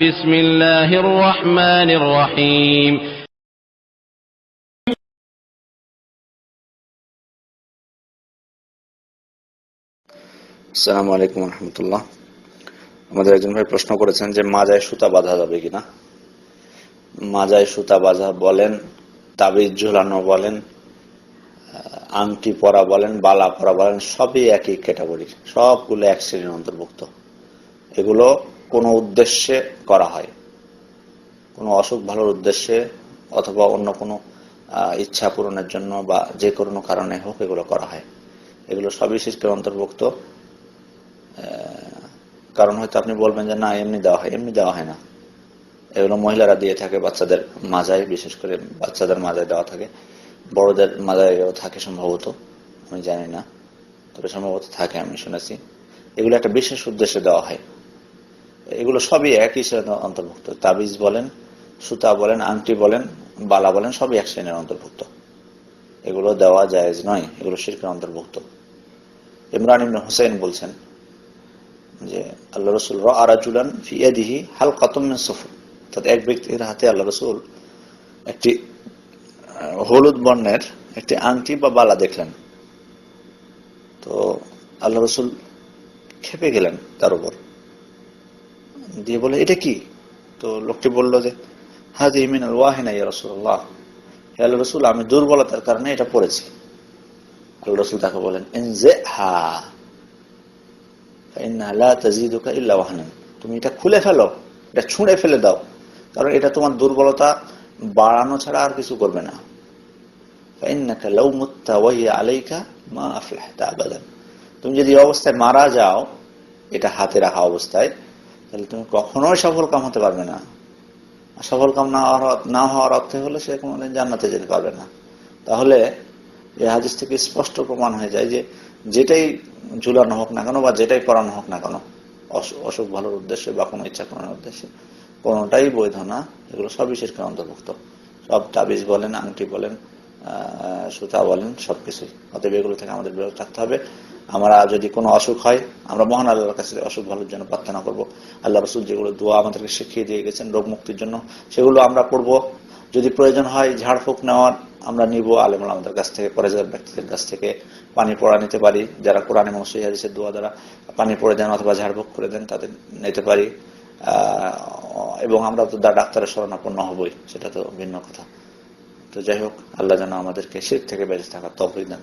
বিসমিল্লাহির আমাদের একজন ভাই প্রশ্ন করেছেন যে, মাজায় সুতা বাঁধা যাবে কিনা? মাজায় সুতা বাঁধা বলেন, তাবিজ ঝুলানো বলেন আংটি পরা বলেন, বালা পরা বলেন, সবই একই ক্যাটাগরি সবগুলো এক শ্রেণির অন্তর্ভুক্ত। এগুলো কোনো উদ্দেশ্যে করা হয়। কোনো অসুখ ভালোর উদ্দেশ্যে অথবা অন্য কোনো ইচ্ছা পূরণের জন্য বা যে কোনো কারণে হোক এগুলো করা হয়। এগুলো সবই শিষ্টের অন্তর্ভুক্ত। কারণ হয়তো আপনি বলবেন যে, না, এমনি দেওয়া হয়। এমনি দেওয়া হয় না। এগুলো মহিলারা দিয়ে থাকে, বাচ্চাদের মাজায়, বিশেষ করে বাচ্চাদের মাজায় দেওয়া থাকে। বড়দের মাজায় থাকে সম্ভবত, আমি জানি না। তবে সম্ভবত থাকে, আমি শুনেছি। এগুলো একটা বিশেষ উদ্দেশ্যে দেওয়া হয়। এগুলো সবই একই শ্রেণির অন্তর্ভুক্ত। তাবিজ বলেন, সুতা বলেন, আংটি বলেন, বালা বলেন, সবই এক শ্রেণির অন্তর্ভুক্ত। এগুলো দেওয়া জায়েজ নয়, এগুলো শিরকের অন্তর্ভুক্ত। ইমরান ইবনে হুসাইন বলছেন যে, আল্লাহ রসুল র আরাজুলান ফিয়াদিহি হাল কাতম সফর অর্থাৎ এক ব্যক্তির হাতে আল্লাহ রসুল একটি হলুদ বর্ণের একটি আংটি বা বালা দেখলেন। তো আল্লাহ রসুল খেপে গেলেন তার উপর। দিয়ে বলে, এটা কি? তো লোকটি বলল যে, হাজি মিনাল ওয়াহিনা ইয়া রসুল্লাহ রসুল, আমি দুর্বলতার কারণে এটা পড়েছি। আল্লাহ রসুল তাকে বলেন এনজে হা তুমি এটা খুলে ফেলো, এটা ছুঁড়ে ফেলে দাও, কারণ এটা তোমার দুর্বলতা বাড়ানো ছাড়া আর কিছু করবে না। তুমি যদি অবস্থায় মারা যাও, এটা হাতে রাখা অবস্থায় তাহলে তুমি কখনোই সফল কাম হতে পারবে না। সফল কাম না হওয়ার না হওয়ার অর্থে হলে সে কোনোদিন জান্নাতে যেতে পারবে না। তাহলে এই হাদিস থেকে স্পষ্ট প্রমাণ হয়ে যায় যে যেটাই ঝুলানো হোক না কেন বা যেটাই করানো হোক না কেন, অস- অসুখ ভালোর উদ্দেশ্যে বা কোনো ইচ্ছা করানোর উদ্দেশ্যে, কোনোটাই বৈধ না। এগুলো সব বিশেষ করে অন্তর্ভুক্ত। সব তাবিজ বলেন, আংটি বলেন সুতা বলেন, সবকিছুই। অতএব এগুলো থেকে আমাদের বিরত থাকতে হবে। আমরা যদি কোনো অসুখ হয়, আমরা মহান আল্লাহর কাছে অসুখ ভালোর জন্য প্রার্থনা করব। আল্লাহ রসুল যেগুলো দোয়া আমাদেরকে শিখিয়ে দিয়ে গেছেন রোগ মুক্তির জন্য, সেগুলো আমরা পড়ব যদি প্রয়োজন হয় ঝাড়ফুঁক নেওয়ার, আমরা নিব আলেমুল আমাদের কাছ থেকে পরেজার ব্যক্তিদের কাছ থেকে পানি পড়া নিতে পারি। যারা কোরআনে মসই হাদিসের দোয়া দ্বারা পানি পড়ে দেন অথবা ঝাড়ফুঁক করে দেন, তাদের নিতে পারি। এবং আমরা তো ডাক্তারের শরণাপন্ন হবই, সেটা তো ভিন্ন কথা। তো যাই হোক, আল্লাহ যেন আমাদেরকে শীত থেকে বেঁচে থাকার তফিক দান